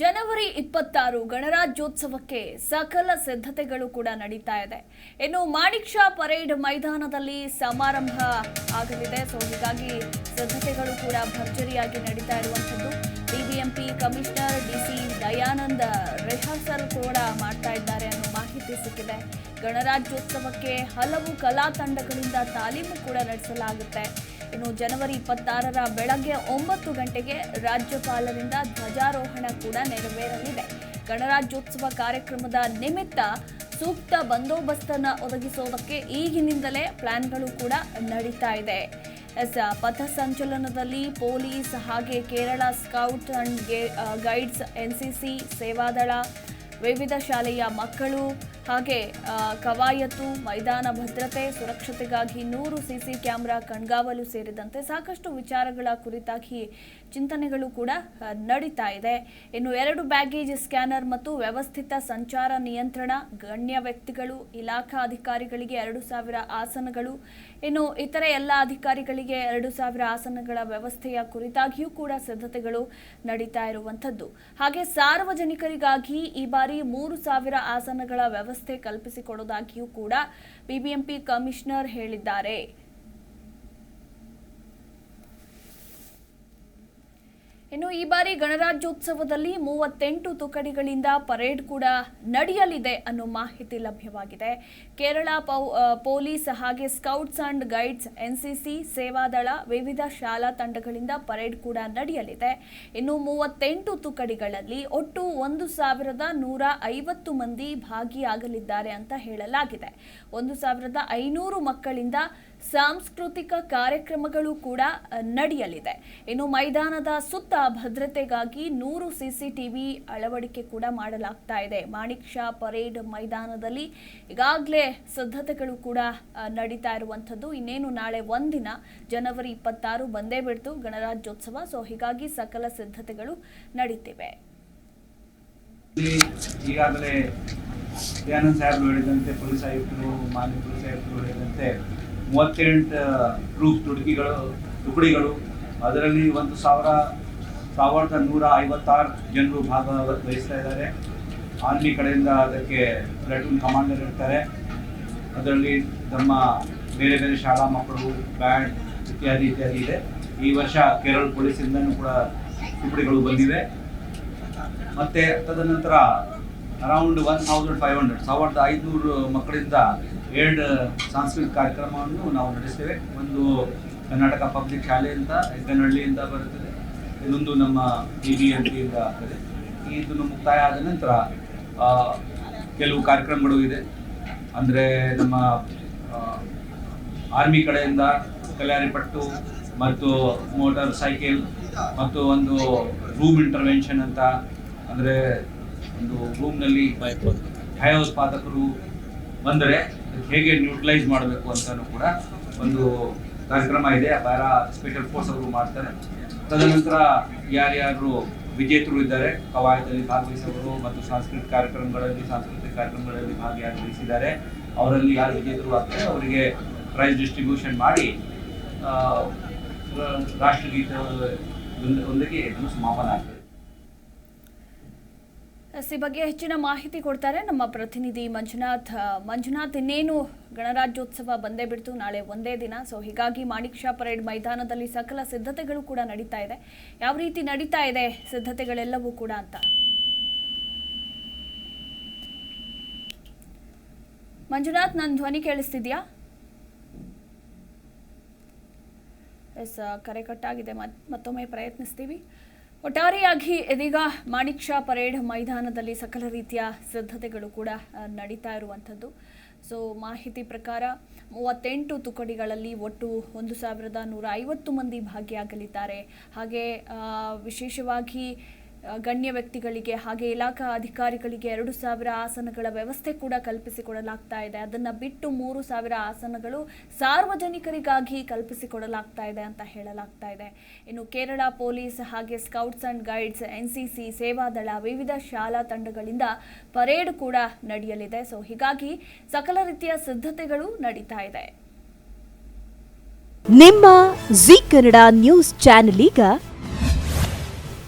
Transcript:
ಜನವರಿ ಇಪ್ಪತ್ತಾರು ಗಣರಾಜ್ಯೋತ್ಸವಕ್ಕೆ ಸಕಲ ಸಿದ್ಧತೆಗಳು ಕೂಡ ನಡೀತಾ ಇದೆ. ಇನ್ನು ಮಾಣಿಕ್ ಶಾ ಪರೇಡ್ ಮೈದಾನದಲ್ಲಿ ಸಮಾರಂಭ ಆಗಲಿದೆ. ಸೊ ಹೀಗಾಗಿ ಸಿದ್ಧತೆಗಳು ಕೂಡ ಭರ್ಜರಿಯಾಗಿ ನಡೀತಾ ಇರುವಂಥದ್ದು. BBMP commissioner DC Dayananda rehearsal ಕೂಡ ಮಾಡ್ತಾ ಇದ್ದಾರೆ ಅನ್ನೋ ಮಾಹಿತಿ ಸಿಕ್ಕಿದೆ. ಗಣರಾಜ್ಯೋತ್ಸವಕ್ಕೆ ಹಲವು ಕಲಾ ತಂಡಗಳಿಂದ ತಾಲೀಮು ಕೂಡ ನಡೆಸಲಾಗುತ್ತೆ. ಇನ್ನು ಜನವರಿ ಇಪ್ಪತ್ತಾರರ ಬೆಳಗ್ಗೆ ಒಂಬತ್ತು ಗಂಟೆಗೆ ರಾಜ್ಯಪಾಲರಿಂದ ಧ್ವಜಾರೋಹಣ ಕೂಡ ನೆರವೇರಲಿದೆ. ಗಣರಾಜ್ಯೋತ್ಸವ ಕಾರ್ಯಕ್ರಮದ ನಿಮಿತ್ತ ಸೂಕ್ತ ಬಂದೋಬಸ್ತನ್ನು ಒದಗಿಸೋದಕ್ಕೆ ಈಗಿನಿಂದಲೇ ಪ್ಲಾನ್ಗಳು ಕೂಡ ನಡೀತಾ ಇದೆ. ಎಸ್, ಪಥ ಸಂಚಲನದಲ್ಲಿ ಪೊಲೀಸ್ ಹಾಗೆ Kerala scout and guides N C C, Seva Dal, ವಿವಿಧ ಶಾಲೆಯ ಮಕ್ಕಳು ಹಾಗೆ ಕವಾಯತು, ಮೈದಾನ ಭದ್ರತೆ, ಸುರಕ್ಷತೆಗಾಗಿ ನೂರು ಸಿಸಿ ಕ್ಯಾಮೆರಾ ಕಣ್ಗಾವಲು ಸೇರಿದಂತೆ ಸಾಕಷ್ಟು ವಿಚಾರಗಳ ಕುರಿತಾಗಿ ಚಿಂತನೆಗಳು ಕೂಡ ನಡೀತಾ ಇದೆ. ಇನ್ನು ಎರಡು ಬ್ಯಾಗೇಜ್ ಸ್ಕ್ಯಾನರ್ ಮತ್ತು ವ್ಯವಸ್ಥಿತ ಸಂಚಾರ ನಿಯಂತ್ರಣ, ಗಣ್ಯ ವ್ಯಕ್ತಿಗಳು, ಇಲಾಖಾ ಅಧಿಕಾರಿಗಳಿಗೆ ಎರಡು ಸಾವಿರ ಆಸನಗಳು, ಇನ್ನು ಇತರೆ ಎಲ್ಲ ಅಧಿಕಾರಿಗಳಿಗೆ ಎರಡು ಸಾವಿರ ಆಸನಗಳ ವ್ಯವಸ್ಥೆಯ ಕುರಿತಾಗಿಯೂ ಕೂಡ ಸಿದ್ಧತೆಗಳು ನಡೀತಾ ಇರುವಂಥದ್ದು. ಹಾಗೆ ಸಾರ್ವಜನಿಕರಿಗಾಗಿ ಈ ಬಾರಿ ಮೂರು ಸಾವಿರ ಆಸನಗಳ ವ್ಯವಸ್ಥೆ ಕಲ್ಪಿಸಿಕೊಡೋದಾಗಿಯೂ ಕೂಡ ಬಿಬಿಎಂಪಿ ಕಮಿಷನರ್ ಹೇಳಿದ್ದಾರೆ. ಇನ್ನು ಈ ಬಾರಿ ಗಣರಾಜ್ಯೋತ್ಸವದಲ್ಲಿ ಮೂವತ್ತೆಂಟು ತುಕಡಿಗಳಿಂದ ಪರೇಡ್ ಕೂಡ ನಡೆಯಲಿದೆ ಅನ್ನೋ ಮಾಹಿತಿ ಲಭ್ಯವಾಗಿದೆ. ಕೇರಳ ಪೊಲೀಸ್ ಹಾಗೆ scouts and guides NCC Seva Dal, ವಿವಿಧ ಶಾಲಾ ತಂಡಗಳಿಂದ ಪರೇಡ್ ಕೂಡ ನಡೆಯಲಿದೆ. ಇನ್ನು ಮೂವತ್ತೆಂಟು ತುಕಡಿಗಳಲ್ಲಿ ಒಟ್ಟು ಒಂದು ಸಾವಿರದ ನೂರ ಐವತ್ತು ಮಂದಿ ಭಾಗಿಯಾಗಲಿದ್ದಾರೆ ಅಂತ ಹೇಳಲಾಗಿದೆ. ಒಂದು ಸಾವಿರದ ಐನೂರು ಮಕ್ಕಳಿಂದ ಸಾಂಸ್ಕೃತಿಕ ಕಾರ್ಯಕ್ರಮಗಳು ಕೂಡ ನಡೆಯಲಿದೆ. ಇನ್ನು ಮೈದಾನದ ಸುತ್ತ ಭದ್ರತೆಗಾಗಿ ನೂರು ಸಿಸಿಟಿವಿ ಅಳವಡಿಕೆ ಕೂಡ ಮಾಡಲಾಗ್ತಾ ಇದೆ. ಮಾಣಿಕ್ ಶಾ ಪರೇಡ್ ಮೈದಾನದಲ್ಲಿ ಈಗಾಗಲೇ ಸಿದ್ಧತೆಗಳು ಕೂಡ ನಡೀತಾ ಇರುವಂಥದ್ದು. ಇನ್ನೇನು ನಾಳೆ ಒಂದಿನ, ಜನವರಿ ಇಪ್ಪತ್ತಾರು ಬಂದೇ ಬಿಡ್ತು ಗಣರಾಜ್ಯೋತ್ಸವ. ಸೊ, ಹೀಗಾಗಿ ಸಕಲ ಸಿದ್ಧತೆಗಳು ನಡೀತಿವೆ. ಈಗಾಗಲೇ ಸಾಹೇಬ್ ಹೇಳಿದಂತೆ, ಪೊಲೀಸ್ ಆಯುಕ್ತರು, ಮಾನ್ಯ ಪೊಲೀಸ್ ಆಯುಕ್ತರು ಹೇಳಿದಂತೆ ಮೂವತ್ತೆಂಟು ಪ್ರೂಫ್ ತುಡುಕಿಗಳು ತುಕಡಿಗಳು, ಅದರಲ್ಲಿ ಒಂದು ಸಾವಿರ, ಸಾವಿರದ ನೂರ ಐವತ್ತಾರು ಜನರು ಭಾಗವಹಿಸ್ತಾ ಇದ್ದಾರೆ. ಆರ್ಮಿ ಕಡೆಯಿಂದ ಅದಕ್ಕೆ ಪ್ಲಾಟೂನ್ ಕಮಾಂಡರ್ ಇರ್ತಾರೆ. ಅದರಲ್ಲಿ ನಮ್ಮ ಬೇರೆ ಬೇರೆ ಶಾಲಾ ಮಕ್ಕಳು ಬ್ಯಾಂಡ್ ಇತ್ಯಾದಿ ಇತ್ಯಾದಿ ಇದೆ. ಈ ವರ್ಷ ಕೇರಳ ಪೊಲೀಸಿಂದನೂ ಕೂಡ ತುಕಡಿಗಳು ಬಂದಿವೆ. ಮತ್ತು ತದನಂತರ around one thousand five hundred ಸಾವಿರದ ಐದುನೂರು ಮಕ್ಕಳಿಂದ ಎರಡು ಸಾಂಸ್ಕೃತಿಕ ಕಾರ್ಯಕ್ರಮವನ್ನು ನಾವು ನಡೆಸ್ತೇವೆ. ಒಂದು ಕರ್ನಾಟಕ ಪಬ್ಲಿಕ್ ಶಾಲೆಯಿಂದ ಹೆಗ್ಗನಹಳ್ಳಿಯಿಂದ ಬರುತ್ತದೆ. ಇನ್ನೊಂದು ನಮ್ಮ ಬಿ ಬಿ ಎಂ ಪಿಯಿಂದ ಆಗ್ತದೆ ಇದನ್ನು ಮುಕ್ತಾಯ ಆದ ನಂತರ ಕೆಲವು ಕಾರ್ಯಕ್ರಮಗಳು ಇದೆ. ಅಂದರೆ ನಮ್ಮ ಆರ್ಮಿ ಕಡೆಯಿಂದ ಕಲ್ಯಾಣಿ ಪಟ್ಟು ಮತ್ತು ಮೋಟಾರ್ ಸೈಕಲ್ ಮತ್ತು ಒಂದು ರೂಮ್ ಇಂಟರ್ವೆನ್ಷನ್ ಅಂತ. ಅಂದರೆ ಒಂದು ರೂಮ್ನಲ್ಲಿ ಭಯೋತ್ಪಾದಕರು ಬಂದರೆ ಹೇಗೆ ನ್ಯೂಟ್ರಲೈಸ್ ಮಾಡಬೇಕು ಅಂತಲೂ ಕೂಡ ಒಂದು ಕಾರ್ಯಕ್ರಮ ಇದೆ. ಪ್ಯಾರಾ ಸ್ಪೆಷಲ್ ಫೋರ್ಸ್ ಅವರು ಮಾಡ್ತಾರೆ. ತದನಂತರ ಯಾರ್ಯಾರು ವಿಜೇತರು ಇದ್ದಾರೆ, ಕವಾಯದಲ್ಲಿ ಭಾಗವಹಿಸುವವರು ಮತ್ತು ಸಾಂಸ್ಕೃತಿಕ ಕಾರ್ಯಕ್ರಮಗಳಲ್ಲಿ ಸಾಂಸ್ಕೃತಿಕ ಕಾರ್ಯಕ್ರಮಗಳಲ್ಲಿ ಭಾಗಿಯಾಗಿಸಿದ್ದಾರೆ ಅವರಲ್ಲಿ ಯಾರು ವಿಜೇತರು ಆಗ್ತಾರೆ, ಅವರಿಗೆ ಪ್ರೈಸ್ ಡಿಸ್ಟ್ರಿಬ್ಯೂಷನ್ ಮಾಡಿ ರಾಷ್ಟ್ರಗೀತೆ ಒಂದಕ್ಕೆ ಸಮಾಪನ ಆಗ್ತದೆ. ಈ ಬಗ್ಗೆ ಹೆಚ್ಚಿನ ಮಾಹಿತಿ ಕೊಡ್ತಾರೆ ನಮ್ಮ ಪ್ರತಿನಿಧಿ ಮಂಜುನಾಥ್. ಮಂಜುನಾಥ್, ಇನ್ನೇನು ಗಣರಾಜ್ಯೋತ್ಸವ ಬಂದೇ ಬಿಡ್ತು, ನಾಳೆ ಒಂದೇ ದಿನ. ಸೊ ಹೀಗಾಗಿ ಮಾಣಿಕ್ ಶಾ ಪರೇಡ್ ಮೈದಾನದಲ್ಲಿ ಸಕಲ ಸಿದ್ಧತೆಗಳು ಕೂಡ ನಡೀತಾ ಇದೆ. ಯಾವ ರೀತಿ ನಡೀತಾ ಇದೆ ಸಿದ್ಧತೆಗಳೆಲ್ಲವೂ ಕೂಡ ಅಂತ. ಮಂಜುನಾಥ್ ನನ್ನ ಧ್ವನಿ ಕೇಳಿಸ್ತಿದ್ಯಾ? ಎಸ್ ಕರೆ ಕಟ್ಟಾಗಿದೆ ಮತ್ತೊಮ್ಮೆ ಪ್ರಯತ್ನಿಸ್ತೀವಿ. ಒಟ್ಟಾರೆಯಾಗಿ ಇದೀಗ ಮಾಣಿಕ್ ಶಾ ಪರೇಡ್ ಮೈದಾನದಲ್ಲಿ ಸಕಲ ರೀತಿಯ ಸಿದ್ಧತೆಗಳು ಕೂಡ ನಡೀತಾ ಇರುವಂಥದ್ದು. ಸೊ ಮಾಹಿತಿ ಪ್ರಕಾರ ಮೂವತ್ತೆಂಟು ತುಕಡಿಗಳಲ್ಲಿ ಒಟ್ಟು ಒಂದು ಸಾವಿರದ ನೂರ ಐವತ್ತು ಮಂದಿ ಭಾಗಿಯಾಗಲಿದ್ದಾರೆ. ಹಾಗೆ ವಿಶೇಷವಾಗಿ ಗಣ್ಯ ವ್ಯಕ್ತಿಗಳಿಗೆ ಹಾಗೆ ಇಲಾಖಾ ಅಧಿಕಾರಿಗಳಿಗೆ ಎರಡು ಸಾವಿರ ಆಸನಗಳ ವ್ಯವಸ್ಥೆ ಕೂಡ ಕಲ್ಪಿಸಿಕೊಡಲಾಗ್ತಾ ಇದೆ. ಅದನ್ನು ಬಿಟ್ಟು ಮೂರು ಸಾವಿರ ಆಸನಗಳು ಸಾರ್ವಜನಿಕರಿಗಾಗಿ ಕಲ್ಪಿಸಿಕೊಡಲಾಗ್ತಾ ಇದೆ ಅಂತ ಹೇಳಲಾಗ್ತಾ ಇದೆ. ಇನ್ನು ಕೇರಳ ಪೊಲೀಸ್ ಹಾಗೆ scouts and guides, N C C, Seva Dal ವಿವಿಧ ಶಾಲಾ ತಂಡಗಳಿಂದ ಪರೇಡ್ ಕೂಡ ನಡೆಯಲಿದೆ. ಸೊ ಹೀಗಾಗಿ ಸಕಲ ರೀತಿಯ ಸಿದ್ಧತೆಗಳು ನಡೀತಾ ಇದೆ. ನಿಮ್ಮ ಜಿ ಕನ್ನಡ ನ್ಯೂಸ್ ಚಾನೆಲ್ ಈಗ